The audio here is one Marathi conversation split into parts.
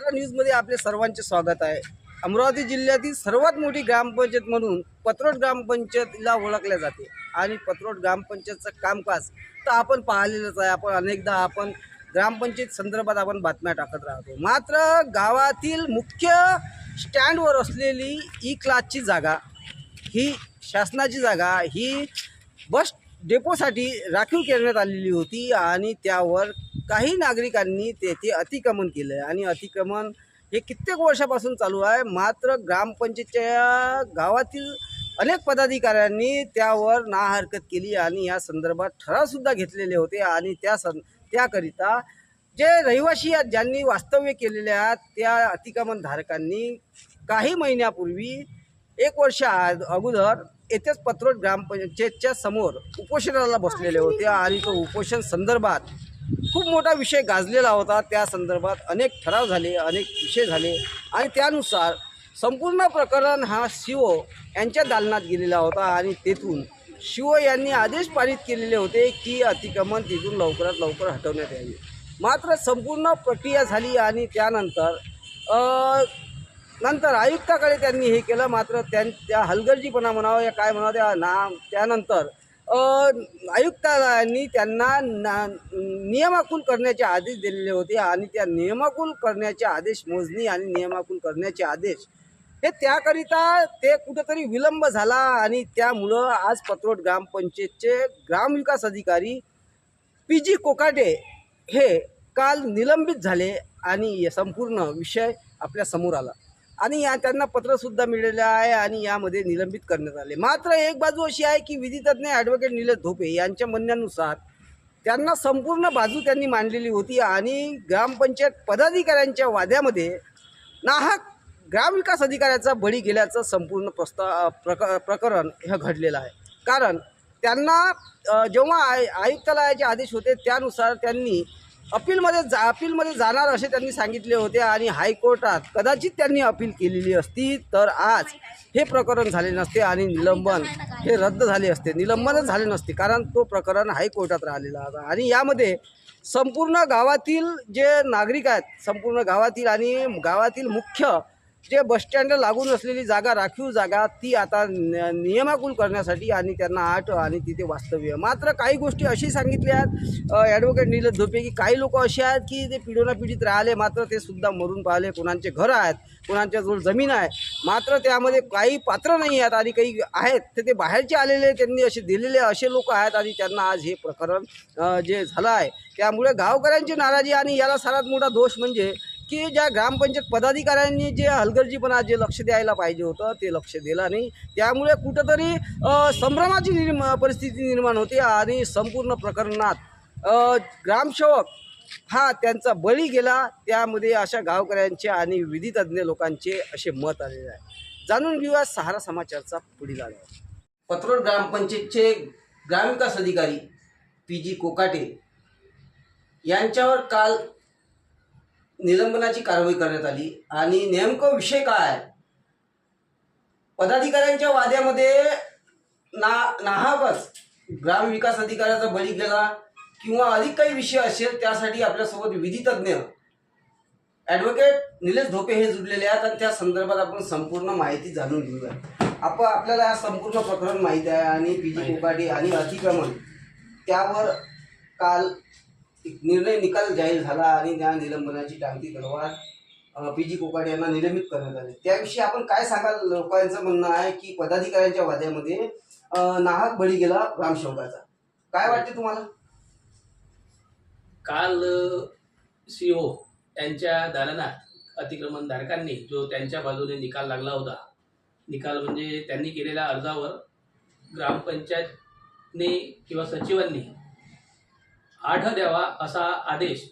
महाराष्ट्र न्यूजमध्ये आपले सर्वांचे स्वागत आहे. अमरावती जिल्ह्यातील सर्वात मोठी ग्रामपंचायत म्हणून पत्रोड ग्रामपंचायतीला ओळखल्या जाते. आणि पत्रोट ग्रामपंचायतचं कामकाज तर आपण पाहिलेलंच आहे. आपण अनेकदा आपण ग्रामपंचायत संदर्भात आपण बातम्या टाकत राहतो. मात्र गावातील मुख्य स्टँडवर असलेली ई क्लासची जागा ही शासनाची जागा ही बस डेपोसाठी राखीव करण्यात आलेली होती आणि त्यावर काही नागरिकांनी तेथे अतिक्रमण केलं आहे आणि अतिक्रमण हे कित्येक वर्षापासून चालू आहे. मात्र ग्रामपंचायतच्या गावातील अनेक पदाधिकाऱ्यांनी त्यावर ना हरकत केली आणि या संदर्भात ठरावसुद्धा घेतलेले होते. आणि त्या सं त्याकरिता जे रहिवासी आहेत ज्यांनी वास्तव्य केलेले आहेत त्या अतिक्रमणधारकांनी काही महिन्यापूर्वी एक वर्ष अगोदर येथेच पत्रोट ग्रामपंचायतच्या समोर उपोषणाला बसलेले होते. आणि तो उपोषण संदर्भात खूप मोठा विषय गाजलेला होता. त्या संदर्भात अनेक ठराव झाले अनेक विषय झाले. आणि त्यानुसार संपूर्ण प्रकरण हा शिव यांच्या दालनात गेलेला होता. आणि तेथून शिव यांनी आदेश पारित केलेले होते की अतिक्रमण तिथून लवकरात लवकर हटवण्यात यावे. मात्र संपूर्ण प्रक्रिया झाली आणि त्यानंतर नंतर आयुक्ताकडे त्यांनी हे केलं. मात्र त्यां त्या हलगर्जीपणा म्हणावं या काय म्हणावं त्या ना त्यानंतर आयुक्तांनी त्यांना ना नियमाकुल करण्याचे आदेश दिलेले होते आणि त्या नियमाकुल करण्याचे आदेश मोजणी आणि नियमाकुल करण्याचे आदेश हे त्याकरिता ते कुठंतरी विलंब झाला आणि त्यामुळं आज पत्रोड ग्रामपंचायतचे ग्रामविकास अधिकारी पी जी कोकाटे हे काल निलंबित झाले आणि संपूर्ण विषय आपल्यासमोर आला. आणि या त्यांना पत्रसुद्धा मिळाले आहे आणि यामध्ये निलंबित करण्यात आले. मात्र एक बाजू अशी आहे की विधितज्ञ ॲडव्होकेट निलेश धोपे यांच्या म्हणण्यानुसार त्यांना संपूर्ण बाजू त्यांनी मांडलेली होती आणि ग्रामपंचायत पदाधिकाऱ्यांच्या वाद्यामध्ये नाहक ग्रामविकास अधिकाऱ्याचा बळी गेल्याचं संपूर्ण प्रस्ता प्रक प्रकरण हे घडलेलं आहे. कारण त्यांना जेव्हा आय आयुक्तालयाचे आदेश होते त्यानुसार त्यांनी अपीलमध्ये जा अपीलमध्ये जाणार असे त्यांनी सांगितले होते आणि हायकोर्टात कदाचित त्यांनी अपील केलेली असती तर आज हे प्रकरण झाले नसते आणि निलंबन हे रद्द झाले असते. निलंबनच झाले नसते कारण तो प्रकरण हायकोर्टात राहिलेला होता. आणि यामध्ये संपूर्ण गावातील जे नागरिक आहेत संपूर्ण गावातील आणि गावातील मुख्य जे बसस्टँडला लागून असलेली जागा राखीव जागा ती आता न- नियमाकुल करण्यासाठी आणि त्यांना आठ आणि तिथे वास्तव्य. मात्र काही गोष्टी अशी सांगितल्या आहेत ॲडव्होकेट निलेश धोपे की काही लोक असे आहेत की ते पिढोना पिढीत राहिले मात्र ते सुद्धा मरून पाहिले. कोणाचे घरं आहेत कोणाच्याजवळ जमीन आहे मात्र त्यामध्ये काही पात्र नाही आहेत आणि काही आहेत तर ते बाहेरचे आलेले त्यांनी असे दिलेले असे लोक आहेत आणि त्यांना आज हे प्रकरण जे झालं आहे. त्यामुळे गावकऱ्यांची नाराजी आणि याला सर्वात मोठा दोष म्हणजे की ज्या ग्रामपंचायत पदाधिकाऱ्यांनी जे हलगर्जीपणा जे लक्ष द्यायला पाहिजे होतं ते लक्ष दिलं नाही. त्यामुळे कुठंतरी संभ्रमाची निर्म परिस्थिती निर्माण होते आणि संपूर्ण प्रकरणात ग्रामसेवक हा त्यांचा बळी गेला. त्यामध्ये अशा गावकऱ्यांचे आणि विधितज्ञ लोकांचे असे मत आलेले आहे. जाणून घेऊया सहारा समाचारचा पुढील आढावा. पत्रोड ग्रामपंचायतचे ग्रामविकास अधिकारी पी जी कोकाटे यांच्यावर काल निलंबनाची कारवाई करण्यात आली. आणि नेमकं विषय काय? पदाधिकाऱ्यांच्या वाद्यामध्ये ना नाहकच ग्रामविकास अधिकाऱ्याचा बळी गेला किंवा अधिक काही विषय असेल त्यासाठी आपल्यासोबत विधितज्ञ ॲडव्होकेट निलेश धोपे हे जुडलेले आहेत आणि त्या संदर्भात आपण संपूर्ण माहिती जाणून घेऊया. आपण आपल्याला हा संपूर्ण प्रकरण माहीत आहे आणि पी. जी. कोकाटे आणि अतिक्रमण त्यावर काल निर्णय निकाल जाहीर झाला आणि त्या निलंबनाची टांगती तलवार पी जी कोकाटे यांना निलंबित करण्यात आले. त्याविषयी आपण काय सांगाल? लोकांचं म्हणणं आहे की पदाधिकाऱ्यांच्या वाद्यामध्ये नाहक बळी गेला ग्रामसेवकाचा काय वाटते तुम्हाला? काल सीओ यांच्या दालनात अतिक्रमणधारकांनी जो त्यांच्या बाजूने निकाल लागला होता निकाल म्हणजे त्यांनी केलेल्या अर्जावर ग्रामपंचायतने किंवा सचिवांनी आठ द्यावा असा आदेश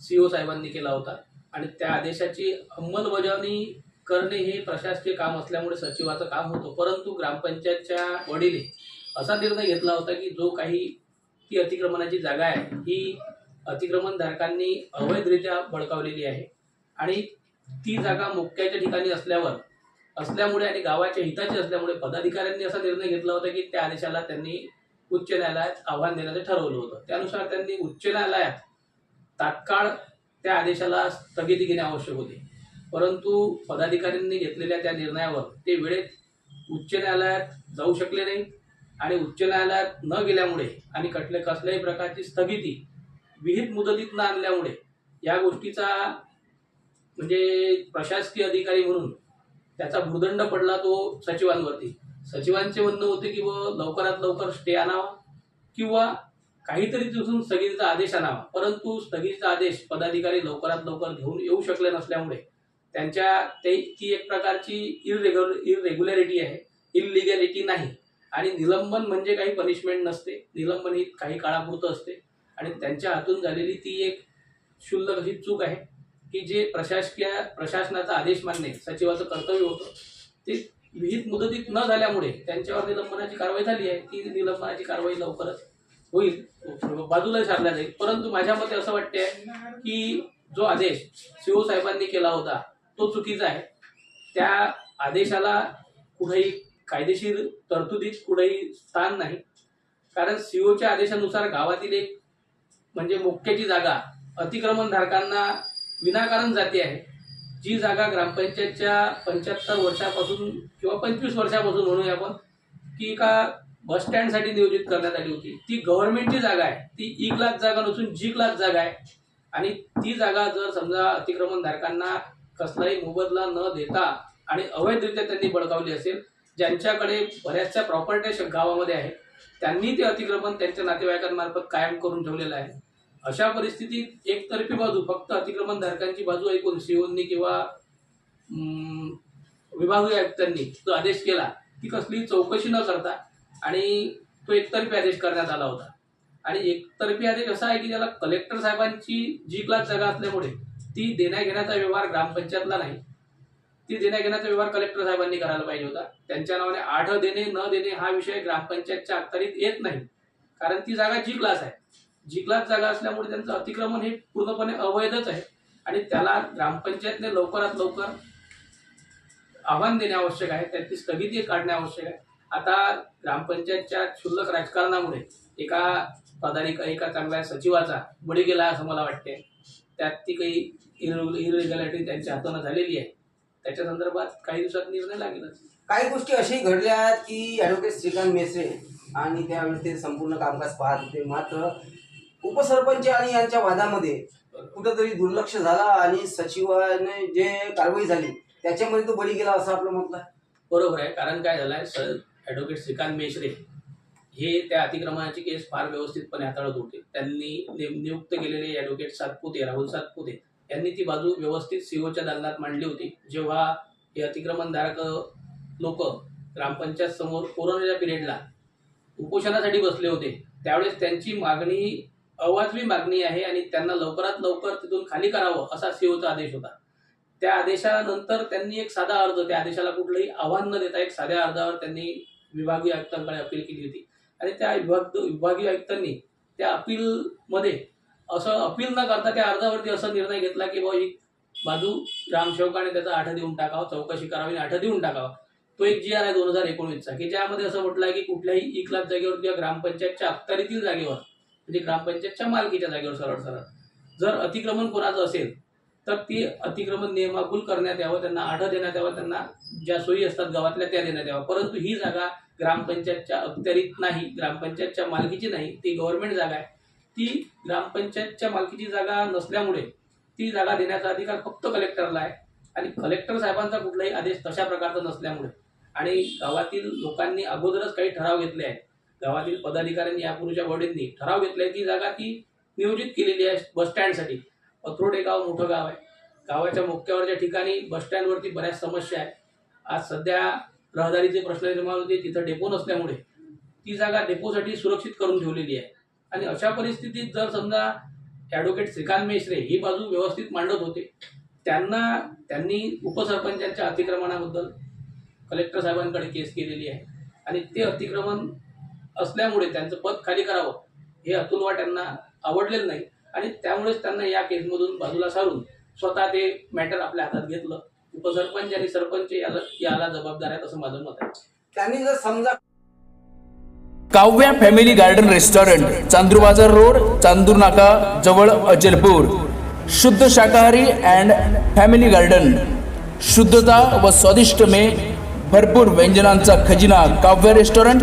सीओ साहेबांनी केला होता. आणि त्या आदेशाची अंमलबजावणी करणे हे प्रशासकीय काम असल्यामुळे सचिवाचं काम होतं. परंतु ग्रामपंचायतच्या वडीले असा निर्णय घेतला होता की जो काही ती अतिक्रमणाची जागा आहे ही अतिक्रमणधारकांनी अवैधरित्या बळकावलेली आहे. आणि ती जागा मुक्याच्या ठिकाणी असल्यावर असल्यामुळे आणि गावाच्या हिताची असल्यामुळे पदाधिकाऱ्यांनी असा निर्णय घेतला होता की त्या आदेशाला त्यांनी उच्च न्यायालयात आव्हान देण्याचं ठरवलं होतं. त्यानुसार त्यांनी उच्च न्यायालयात तात्काळ त्या आदेशाला स्थगिती घेणे आवश्यक होते. परंतु पदाधिकाऱ्यांनी घेतलेल्या त्या निर्णयावर ते वेळेत उच्च न्यायालयात जाऊ शकले नाही आणि उच्च न्यायालयात न गेल्यामुळे आणि कटले कसल्याही प्रकारची स्थगिती विहित मुदतीत न आणल्यामुळे या गोष्टीचा म्हणजे प्रशासकीय अधिकारी म्हणून त्याचा भूदंड पडला तो सचिवांवरती. सचिवांचे म्हणणं होते की व लवकरात लवकर स्टे आणावा किंवा काहीतरी तिथून स्थगितीचा आदेश आणावा. परंतु स्थगितीचा आदेश पदाधिकारी लवकरात लवकर घेऊन येऊ शकले नसल्यामुळे त्यांच्या ते ती एक प्रकारची इरेग्युलर इरेग्युलॅरिटी आहे. इलिगॅलिटी नाही. आणि निलंबन म्हणजे काही पनिशमेंट नसते. निलंबन ही काही काळापुरतं असते. आणि त्यांच्या हातून झालेली ती एक क्षुल्लक अशी चूक आहे की जे प्रशासकीय प्रशासनाचा आदेश मानणे सचिवाचं कर्तव्य होतं. ते विहित मुदतीत न झाल्यामुळे त्यांच्यावर निलंबनाची कारवाई झाली आहे. ती निलंबनाची कारवाई लवकरच होईल. बाजूला सारला जाईल परंतु माझ्या मते असं वाटते की जो आदेश सीओ साहेबांनी केला होता तो चुकीचा आहे. त्या आदेशाला कुठेही कायदेशीर तरतुदीत कुठेही स्थान नाही. कारण सीओच्या आदेशानुसार गावातील एक म्हणजे मुख्याची जागा अतिक्रमणधारकांना विनाकारण जाते आहे. जी जागा ग्रामपंचायतच्या पंच्याहत्तर वर्षापासून किंवा पंचवीस वर्षापासून म्हणूया आपण की एका बस स्टँडसाठी नियोजित करण्यात आली होती. ती गव्हर्नमेंटची जागा आहे. ती ई क्लास जागा नसून जी क्लास जागा आहे. आणि ती जागा जर समजा अतिक्रमणधारकांना कसलाही मोबदला न देता आणि अवैधरित्या त्यांनी बळकावली असेल ज्यांच्याकडे बऱ्याचशा प्रॉपर्ट्या गावामध्ये आहे त्यांनी ते अतिक्रमण त्यांच्या नातेवाईकांमार्फत कायम करून ठेवलेलं आहे. अशा परिस्थितीत एकतर्फी बाजू फक्त अतिक्रमणधारकांची बाजू ऐकून सीओनी किंवा विभागीय आयुक्तांनी जो आदेश केला ती कसली चौकशी न करता आणि तो एकतर्फी आदेश करण्यात आला होता. आणि एकतर्फी आदेश असा आहे की ज्याला कलेक्टर साहेबांची जी क्लास जागा असल्यामुळे ती देण्याघेण्याचा व्यवहार ग्रामपंचायतला नाही. ती देण्याघेण्याचा व्यवहार कलेक्टर साहेबांनी करायला पाहिजे होता. त्यांच्या नावाने आढ देणे न देणे हा विषय ग्रामपंचायतच्या अखत्यारीत येत नाही. कारण ती जागा जी क्लास आहे. जी जागा असल्यामुळे त्यांचं अतिक्रमण हे पूर्णपणे अवैधच आहे. आणि त्याला ग्रामपंचायतने लवकरात लवकर आव्हान देणे आवश्यक आहे. त्याची स्थगिती काढणे आवश्यक आहे. आता ग्रामपंचायतच्या क्षुल्लक राजकारणामुळे एका पदाधिका एका चांगल्या सचिवाचा बळी गेला असं मला वाटते त्यात ती काही इरेग्युलॅरिटी त्यांच्या हातानं झालेली आहे. त्याच्या संदर्भात काही दिवसात निर्णय लागेलच. काही गोष्टी अशी घडल्या की ॲडव्होकेट श्रीकांत मेसे आणि त्यावेळेस ते संपूर्ण कामकाज पाहत होते. मात्र उपसरपंच आणि यांच्या वादामध्ये कुठंतरी दुर्लक्ष झाला आणि सचिवाने जे कारवाई झाली त्याच्यामध्ये तो बळी गेला असं आपलं म्हटलं बरोबर आहे. कारण काय झालं आहे सर ॲडव्होकेट श्रीकांत मेश्रे हे त्या अतिक्रमणाची केस फार व्यवस्थितपणे हाताळत होते. त्यांनी नियुक्त केलेले ॲडव्होकेट सातपुते राहुल सातपुते यांनी ती बाजू व्यवस्थित सीओच्या दालनात मांडली होती. जेव्हा हे अतिक्रमणधारक लोक ग्रामपंचायत समोर कोरोनाच्या पिरियडला उपोषणासाठी बसले होते त्यावेळेस त्यांची मागणी अवाजवी मागणी आहे आणि त्यांना लवकरात लवकर तिथून खाली करावं असा सीओचा आदेश होता. त्या आदेशानंतर त्यांनी एक साधा अर्ज त्या आदेशाला कुठलंही आव्हान न देता एक साध्या अर्जावर त्यांनी विभागीय आयुक्तांकडे अपील केली होती. आणि त्या विभाग विभागीय आयुक्तांनी त्या अपीलमध्ये असं अपील न करता त्या अर्जावरती असा निर्णय घेतला की बाबा ही बाजू ग्रामसेवकाने त्याचा आठ देऊन टाकावा चौकशी करावी आणि आठ देऊन टाकावा. तो एक जी आर आहे दोन हजार एकोणीसचा की ज्यामध्ये असं म्हटलं आहे की कुठल्याही ई क्लास जागेवर किंवा ग्रामपंचायतच्या अखत्यारीतील जागेवर म्हणजे ग्रामपंचायतच्या मालकीच्या जागेवर सरळ सरळ. जर अतिक्रमण कोणाचं असेल तर ती अतिक्रमण नियमाकुल करण्यात यावं त्यांना आठ देण्यात यावं त्यांना ज्या सोयी असतात गावातल्या त्या देण्यात यावं परंतु ही जागा ग्रामपंचायतच्या अखत्यारीत नाही ग्रामपंचायतच्या मालकीची नाही ती गव्हर्नमेंट जागा आहे. ती ग्रामपंचायतच्या मालकीची जागा नसल्यामुळे ती जागा देण्याचा अधिकार फक्त कलेक्टरला आहे आणि कलेक्टर साहेबांचा कुठलाही आदेश तशा प्रकारचा नसल्यामुळे. आणि गावातील लोकांनी अगोदरच काही ठराव घेतले आहेत. गावातील पदाधिकाऱ्यांनी यापूर्वीच्या वडींनी ठराव घेतलाय ती जागा ती नियोजित केलेली आहे बसस्टँडसाठी स्टँडसाठी. हे गाव मोठं गाव आहे. गावाच्या मुख्यावरच्या ठिकाणी बसस्टँडवरती बऱ्याच समस्या आहेत. आज सध्या रहदारीचे प्रश्न निर्माण होते तिथं डेपो नसल्यामुळे. ती जागा डेपोसाठी सुरक्षित करून ठेवलेली आहे. आणि अशा परिस्थितीत जर समजा ॲडव्होकेट श्रीकांत मेश्रे ही बाजू व्यवस्थित मांडत होते त्यांना त्यांनी उपसरपंचांच्या अतिक्रमणाबद्दल कलेक्टर साहेबांकडे केस केलेली आहे. आणि ते अतिक्रमण असल्यामुळे त्यांचं पद खाली करावं हे अतुल वाट यांना आवडलेलं नाही. आणि त्यामुळेच त्यांना या केसमधून बाजूला सारून स्वतः ते मॅटर आपल्या हातात घेतलं. उपसरपंच आणि सरपंच याला याला जबाबदार आहेत असं माझं मत आहे. त्यांनी जर समजा Kavya family garden restaurant Chandur Bazar road Chandur नाका जवळ अचलपूर शुद्ध शाकाहारी अँड फॅमिली गार्डन शुद्धता व स्वादिष्ट में भरपूर व्यंजनांचा खजिना काव्य रेस्टॉरंट